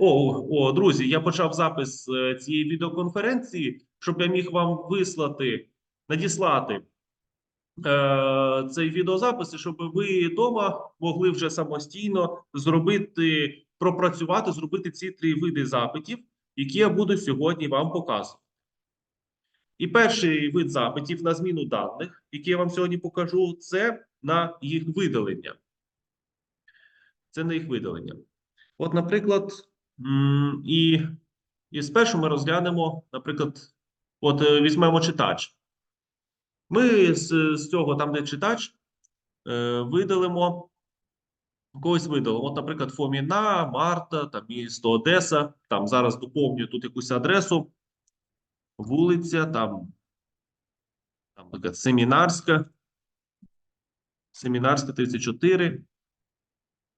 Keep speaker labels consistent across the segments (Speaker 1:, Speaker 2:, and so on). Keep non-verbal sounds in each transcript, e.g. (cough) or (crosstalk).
Speaker 1: О, о, друзі, я почав запис е, цієї відеоконференції, щоб я міг вам вислати, надіслати е, цей відеозапис, щоб ви вдома могли вже самостійно зробити, пропрацювати, зробити ці три види запитів, які я буду сьогодні вам показувати. І перший вид запитів на зміну даних, який я вам сьогодні покажу, це на їх видалення. Це на їх видалення. От, наприклад, і, і спершу ми розглянемо, наприклад, от е, візьмемо читач. Ми з, з цього, там, де читач, е, видалимо, когось видалимо. От, наприклад, Фоміна, Марта, там місто Одеса. Там зараз доповнюю тут якусь адресу, вулиця, там, там наприклад, Семінарська, Семінарська 34.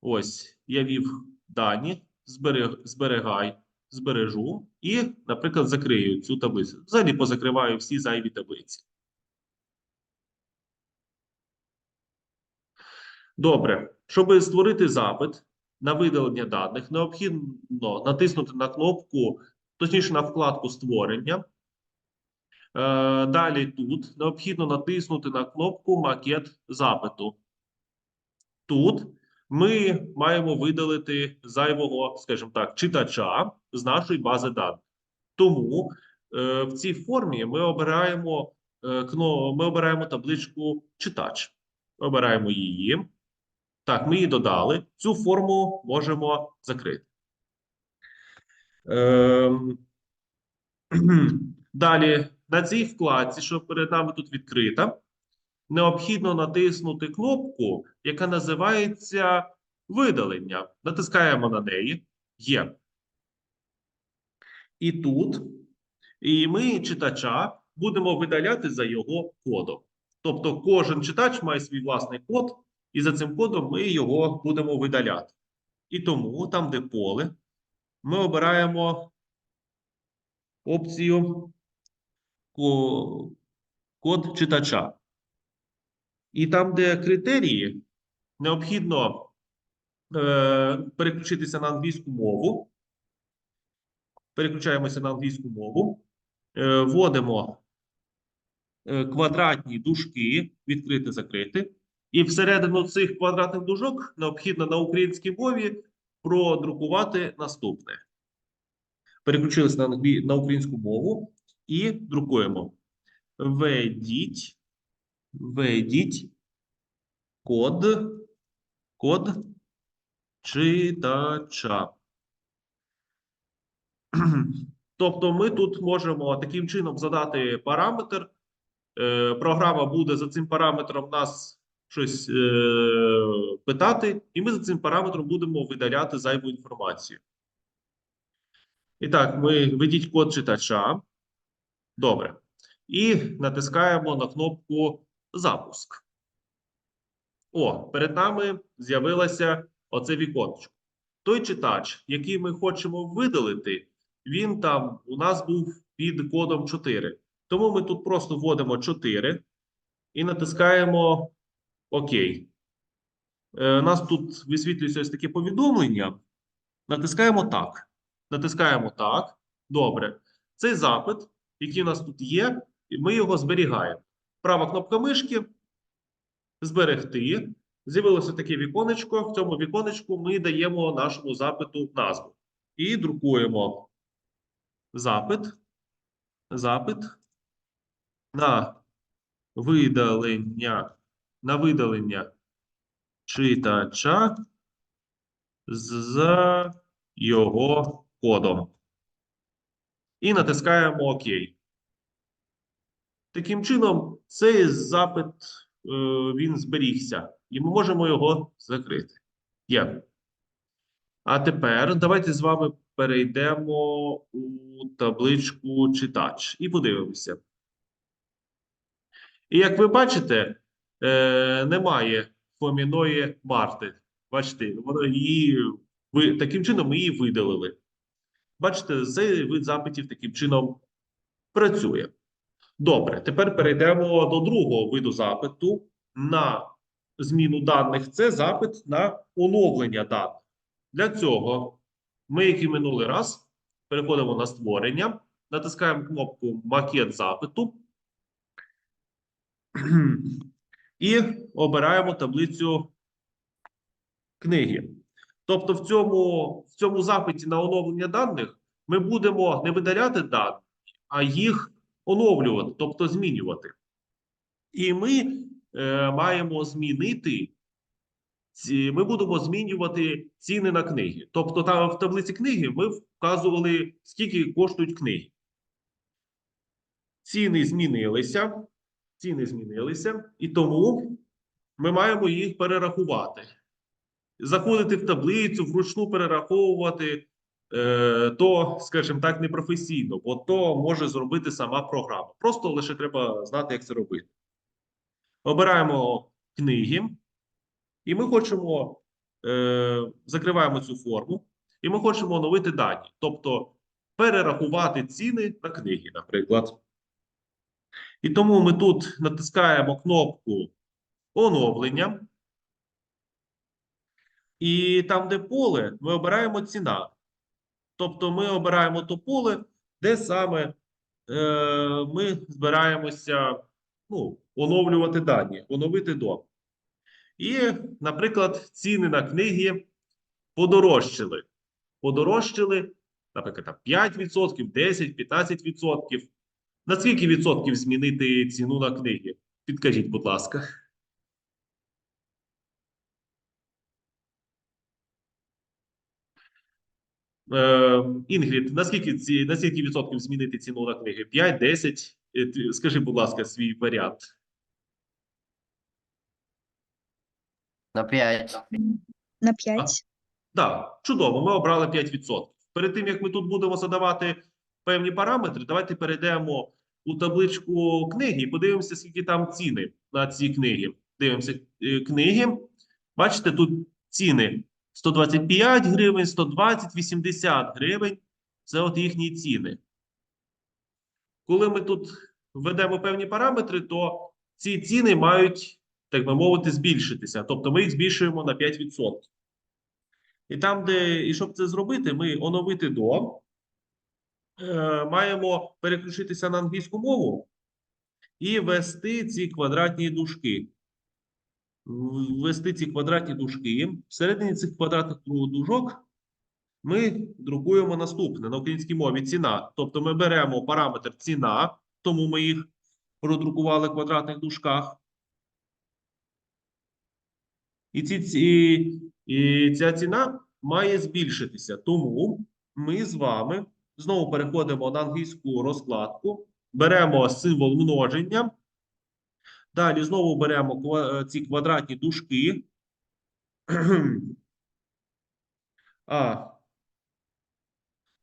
Speaker 1: Ось, я ввів дані, зберег, зберегай, збережу і, наприклад, закрию цю таблицю. Взагалі позакриваю всі зайві таблиці. Добре. Щоб створити запит на видалення даних, необхідно натиснути на кнопку, точніше на вкладку створення. Е, Далі тут необхідно натиснути на кнопку макет запиту. Тут ми маємо видалити зайвого, скажімо так, читача з нашої бази даних. Тому е, в цій формі ми обираємо е, кно, ми обираємо табличку читач. Обираємо її. Так, ми її додали. Цю форму можемо закрити. Ем, (clears throat) Далі на цій вкладці, що перед нами тут відкрита, необхідно натиснути кнопку, яка називається видалення. Натискаємо на неї. Є. І тут, і ми читача будемо видаляти за його кодом. Тобто кожен читач має свій власний код, і за цим кодом ми його будемо видаляти. І тому, там, де поле, ми обираємо опцію код читача. І там, де критерії, необхідно е, переключитися на англійську мову. Переключаємося на англійську мову, е, вводимо е, квадратні дужки, відкрити, закрити. І всередину цих квадратних дужок необхідно на українській мові продрукувати наступне. Переключилися на, на українську мову і друкуємо. Введіть, введіть код, код читача. (clears throat) Тобто ми тут можемо таким чином задати параметр. Е, Програма буде за цим параметром нас щось е, питати, і ми за цим параметром будемо видаляти зайву інформацію. І так, ми введіть код читача. Добре. І натискаємо на кнопку Запуск. О, перед нами з'явилося оце віконечко. Той читач, який ми хочемо видалити, він там у нас був під кодом 4. Тому ми тут просто вводимо 4 і натискаємо ОК. Е, у нас тут висвітлюється ось таке повідомлення. Натискаємо так. Натискаємо так. Добре. Цей запит, який у нас тут є, ми його зберігаємо. Права кнопка мишки. Зберегти. З'явилося таке віконечко. В цьому віконечку ми даємо нашому запиту назву. І друкуємо запит. Запит на видалення, на видалення читача з його кодом. І натискаємо ОК. Таким чином, цей запит е, він зберігся, і ми можемо його закрити. Є. А тепер давайте з вами перейдемо у табличку читач і подивимося. І як ви бачите, е, немає фоміної Марти. Бачите, воно її таким чином ми її видалили. Бачите, цей вид запитів таким чином працює. Добре, тепер перейдемо до другого виду запиту на зміну даних. Це запит на оновлення даних. Для цього ми, як і минулий раз, переходимо на створення, натискаємо кнопку Макет запиту і обираємо таблицю книги. Тобто, в цьому, в цьому запиті на оновлення даних ми будемо не видаляти дані, а їх оновлювати, тобто змінювати. І ми е, маємо змінити ці, ми будемо змінювати ціни на книги. Тобто, там в таблиці книги ми вказували, скільки коштують книги. Ціни змінилися, ціни змінилися, і тому ми маємо їх перерахувати. Заходити в таблицю, вручну перераховувати, то, скажімо так, непрофесійно, бо то може зробити сама програма. Просто лише треба знати, як це робити. Обираємо книги. І ми хочемо, е, закриваємо цю форму, і ми хочемо оновити дані, тобто перерахувати ціни на книги, наприклад. І тому ми тут натискаємо кнопку оновлення. І там, де поле, ми обираємо ціна. Тобто ми обираємо то поле, де саме е, ми збираємося ну, оновлювати дані, оновити до. І, наприклад, ціни на книги подорожчали. Подорожчали, наприклад, 5%, 10, 15%. На скільки відсотків змінити ціну на книги? Підкажіть, будь ласка. Е, Інгрід, наскільки ці, на скільки відсотків змінити ціну на книги? 5, 10? Е, Скажи, будь ласка, свій варіант.
Speaker 2: На 5.
Speaker 3: На 5.
Speaker 1: Так, чудово, ми обрали 5%. Перед тим, як ми тут будемо задавати певні параметри, давайте перейдемо у табличку книги і подивимося, скільки там ціни на ці книги. Дивимося е, книги. Бачите, тут ціни 125 гривень, 120, 80 гривень. Це от їхні ціни. Коли ми тут введемо певні параметри, то ці ціни мають, так би мовити, збільшитися. Тобто ми їх збільшуємо на 5%. І там, де, і щоб це зробити, ми оновити до, е, маємо переключитися на англійську мову і ввести ці квадратні дужки. Ввести ці квадратні дужки. Всередині цих квадратних ду- дужок ми друкуємо наступне на українській мові ціна. Тобто ми беремо параметр ціна, тому ми їх продрукували в квадратних дужках. І, ці, ці, і ця ціна має збільшитися. Тому ми з вами знову переходимо на англійську розкладку, беремо символ множення. Далі знову беремо ці квадратні дужки. (clears throat) А,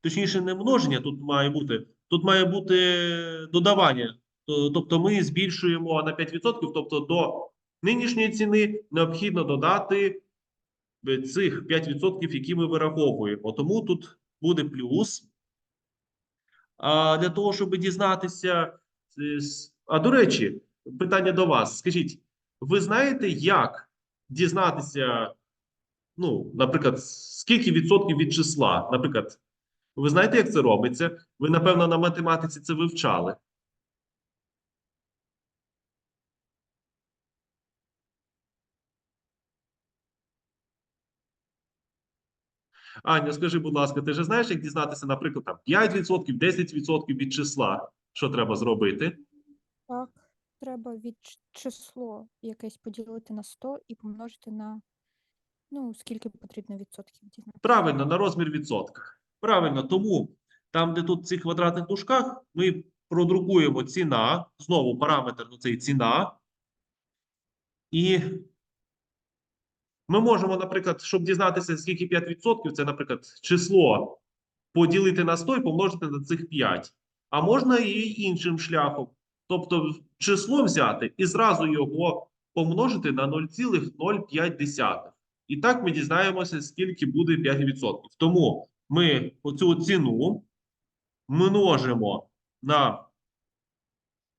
Speaker 1: точніше, не множення тут має бути. Тут має бути додавання. Тобто ми збільшуємо на 5%, тобто до нинішньої ціни необхідно додати е, цих 5%, які ми вираховуємо. Тому тут буде плюс. А для того, щоб дізнатися. е, А до речі, питання до вас. Скажіть, ви знаєте, як дізнатися, ну, наприклад, скільки відсотків від числа? Наприклад, ви знаєте, як це робиться? Ви, напевно, на математиці це вивчали. Аня, скажи, будь ласка, ти ж знаєш, як дізнатися, наприклад, там 5%, 10% від числа? Що треба зробити?
Speaker 4: Так, треба від число якесь поділити на 100 і помножити на ну, скільки потрібно відсотків.
Speaker 1: Правильно, на розмір відсотка. Правильно, тому там, де тут в цих квадратних дужках, ми продрукуємо ціна, знову параметр ну, цей ціна. І ми можемо, наприклад, щоб дізнатися, скільки 5%, це, наприклад, число поділити на 100 і помножити на цих 5. А можна і іншим шляхом. Тобто число взяти і зразу його помножити на 0,05. І так ми дізнаємося, скільки буде 5%. Тому ми оцю ціну множимо на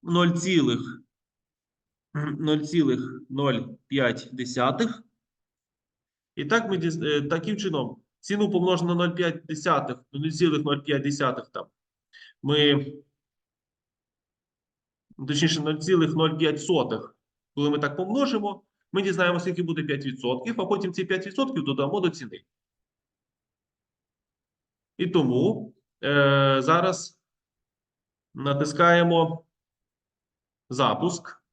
Speaker 1: 0,05. 0,05. І так ми е, таким чином ціну помножено на 0,5, ну, 0,05 там. Ми, точніше, 0,05. Коли ми так помножимо, ми дізнаємося, скільки буде 5%, а потім ці 5% додамо до ціни. І тому е, зараз натискаємо запуск,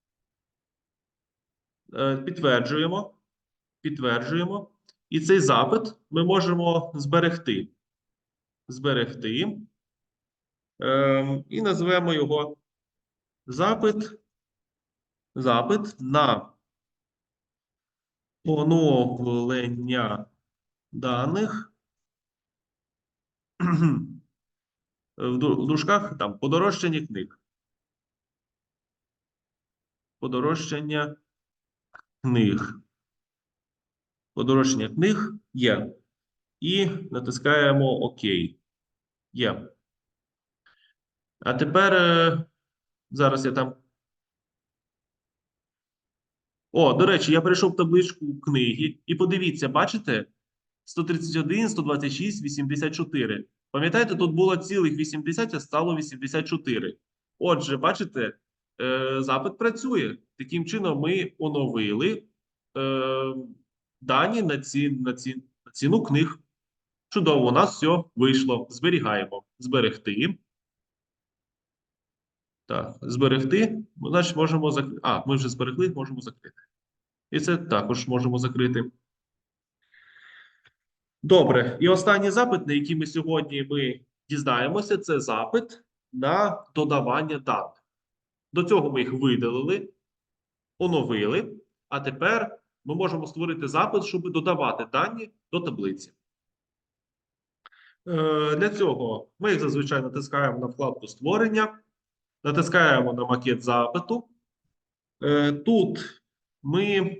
Speaker 1: е, підтверджуємо, підтверджуємо. І цей запит ми можемо зберегти. Зберегти. Ем, і назвемо його запит, запит на оновлення даних (clears throat) в ду- дужках там подорожчання книг. Подорожчання книг. Подорожчання книг є. І натискаємо ОК. Є. А тепер е, зараз я там. О, до речі, я перейшов табличку книги. І подивіться, бачите? 131, 126, 84. Пам'ятаєте, тут було цілих 80, а стало 84. Отже, бачите, е, запит працює. Таким чином, ми оновили е, дані на, ці, на, ці, на ціну книг. Чудово, у нас все вийшло. Зберігаємо. Зберегти. Так, зберегти. Значить, можемо закрити. А, ми вже зберегли, можемо закрити. І це також можемо закрити. Добре, і останній запит, на який ми сьогодні ми дізнаємося, це запит на додавання даних. До цього ми їх видалили, оновили, а тепер ми можемо створити запит, щоб додавати дані до таблиці. Е, Для цього ми, як зазвичай, натискаємо на вкладку створення, натискаємо на макет запиту. Е, Тут ми,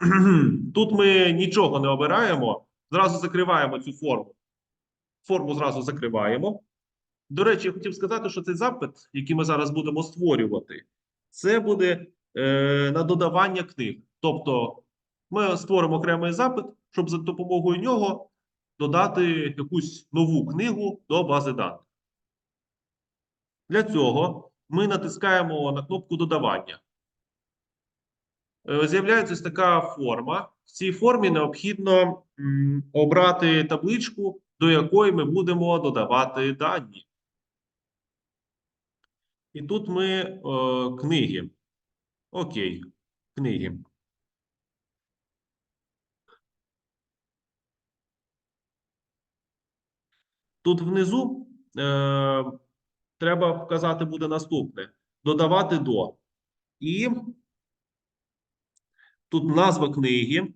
Speaker 1: (clears throat) тут ми нічого не обираємо. Зразу закриваємо цю форму. Форму зразу закриваємо. До речі, я хотів сказати, що цей запит, який ми зараз будемо створювати, це буде е, на додавання книг. Тобто, ми створимо окремий запит, щоб за допомогою нього додати якусь нову книгу до бази даних. Для цього ми натискаємо на кнопку додавання. Е, З'являється така форма. В цій формі необхідно обрати табличку, до якої ми будемо додавати дані. І тут ми е, книги. Окей, книги. Тут внизу е, треба вказати буде наступне: додавати до. І тут назва книги.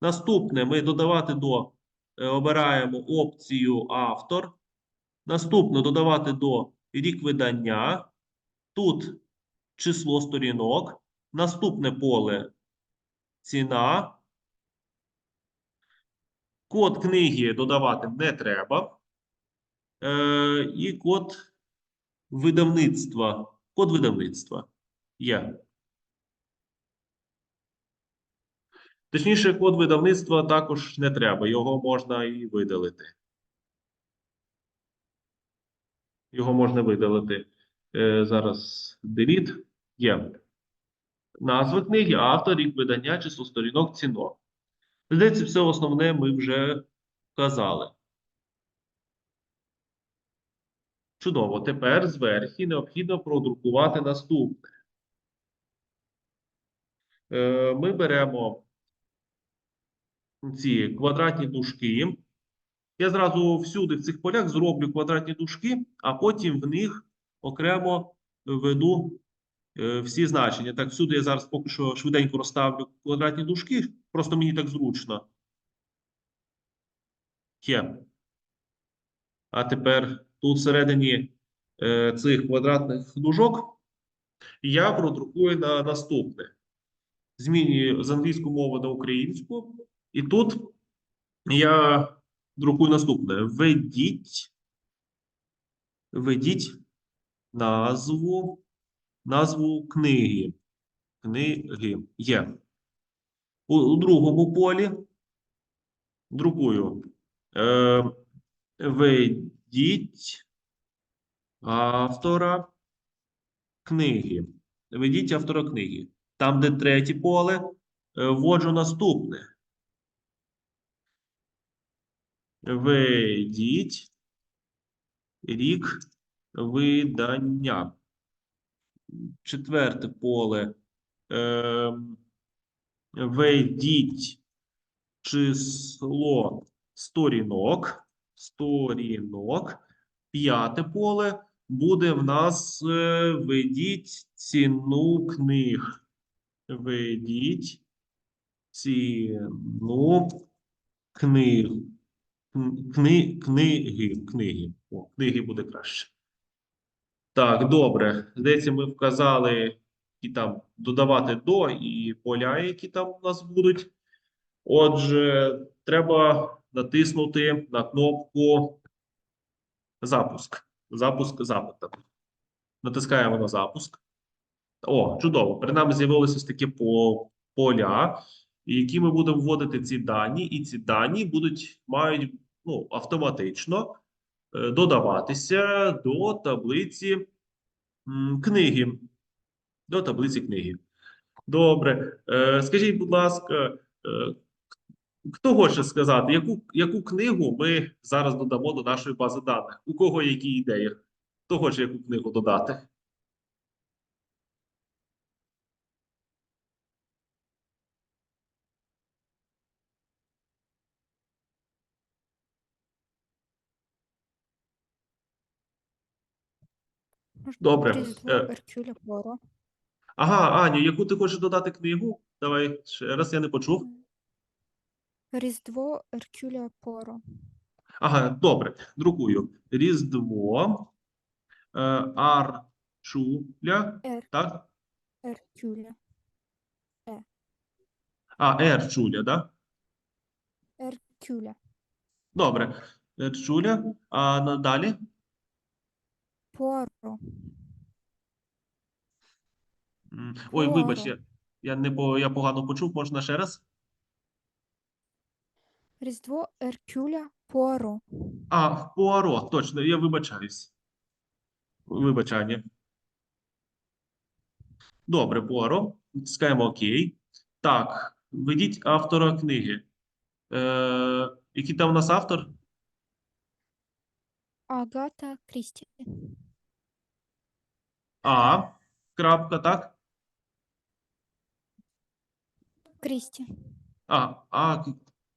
Speaker 1: Наступне ми додавати до е, обираємо опцію автор. Наступне додавати до рік видання. Тут число сторінок. Наступне поле ціна. Код книги додавати не треба. Е, і код видавництва. Код видавництва є. Точніше, код видавництва також не треба, його можна і видалити. Його можна видалити. Е, зараз delete. Є. Назва книги, автор, рік видання, число сторінок, цінок. Здається, все основне ми вже вказали. Чудово. Тепер зверху необхідно продрукувати наступне. Е, Ми беремо ці квадратні дужки. Я зразу всюди в цих полях зроблю квадратні дужки, а потім в них окремо введу е, всі значення. Так, всюди я зараз поки що швиденько розставлю квадратні дужки, просто мені так зручно. Є. А тепер тут всередині е, цих квадратних дужок я продрукую на наступне. Змінюю з англійської мови на українську. І тут я друкую наступне. Введіть, введіть назву, назву книги. Книги є. У, у другому полі друкую Е, Введіть автора книги. Введіть автора книги. Там, де третє поле, е, вводжу наступне. Введіть рік видання. Четверте поле. Ем, Введіть число сторінок. Сторінок. П'яте поле буде в нас е, введіть ціну книг. Введіть ціну книг. Кни, книги, книги. О, книги буде краще. Так, добре. Здається, ми вказали, які там додавати до і поля, які там у нас будуть. Отже, треба натиснути на кнопку запуск. Запуск запита. Натискаємо на запуск. О, чудово. Перед нами з'явилося ось таке поля, які ми будемо вводити ці дані, і ці дані будуть мають ну, автоматично е, додаватися до таблиці книги. До таблиці книги. Добре. Е, Скажіть, будь ласка, е, хто хоче сказати, яку, яку книгу ми зараз додамо до нашої бази даних? У кого які ідеї? Хто хоче яку книгу додати? Добре, е. Ага, Аню, яку ти хочеш додати книгу? Давай ще раз, я не почув.
Speaker 4: Різдво Еркюля Поро.
Speaker 1: Ага, добре, друкую. Різдво е, Арчуля,
Speaker 4: Ер,
Speaker 1: так?
Speaker 4: Еркюля.
Speaker 1: А, Ерчуля, да?
Speaker 4: Еркюля.
Speaker 1: Добре. Ерчуля, а надалі?
Speaker 4: Поро.
Speaker 1: М, Ой, вибач, я, я не по, я погано почув, можна ще раз?
Speaker 4: Різдво Еркюля Поро.
Speaker 1: А, Пуаро, точно, я вибачаюсь. Вибачання. Добре, Пуаро. Натискаємо ОК. Так, введіть автора книги. Е, який там у нас автор?
Speaker 4: Агата Крісті.
Speaker 1: А. Крапка, так?
Speaker 4: Крісті.
Speaker 1: А, а,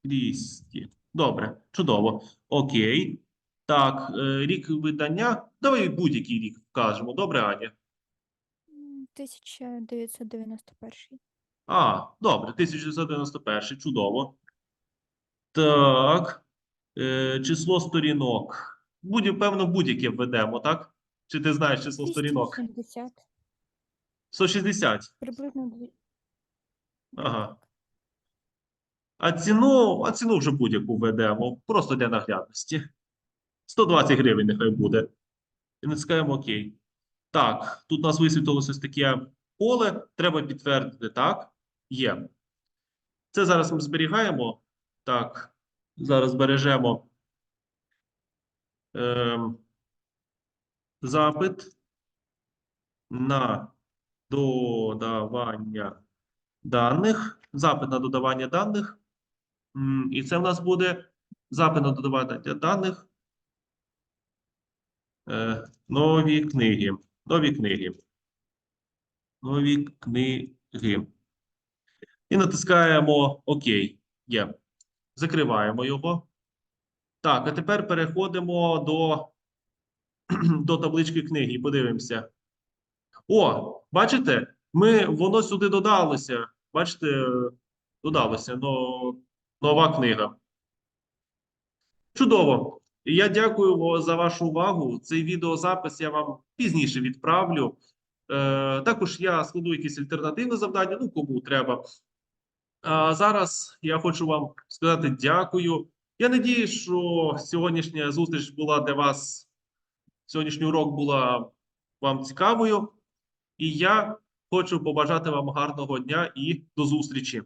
Speaker 1: Крісті. Добре, чудово. Окей. Так, е, рік видання. Давай будь-який рік вкажемо. Добре, Аня?
Speaker 4: 1991.
Speaker 1: А, добре, 1991, чудово. Так. Е, число сторінок. Будь, певно, будь-яке введемо, так? Чи ти знаєш число сторінок?
Speaker 4: 270.
Speaker 1: 160.
Speaker 4: Приблизно.
Speaker 1: Ага. А ціну, а ціну вже будь-яку введемо, просто для наглядності. 120 гривень нехай буде. І натискаємо ОК. Так, тут у нас висвітлилося ось таке поле. Треба підтвердити. Так, є. Це зараз ми зберігаємо. Так, зараз збережемо ем, запит на додавання даних, запит на додавання даних. І це в нас буде запит на додавання даних. Е, Нові книги. Нові книги. Нові книги. І натискаємо ОК. Є. Закриваємо його. Так, а тепер переходимо до, (clears throat) до таблички книги подивимося. О, бачите? Ми, воно сюди додалося. Бачите, додалося но, нова книга. Чудово. Я дякую за вашу увагу. Цей відеозапис я вам пізніше відправлю. Е, також я складу якісь альтернативне завдання, ну кому треба. А зараз я хочу вам сказати дякую. Я надію, що сьогоднішня зустріч була для вас, сьогоднішній урок була вам цікавою. І я хочу побажати вам гарного дня і до зустрічі.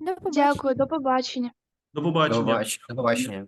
Speaker 4: До побачення.
Speaker 3: Дякую, до побачення.
Speaker 1: До
Speaker 2: До
Speaker 1: побачення.
Speaker 2: до побачення.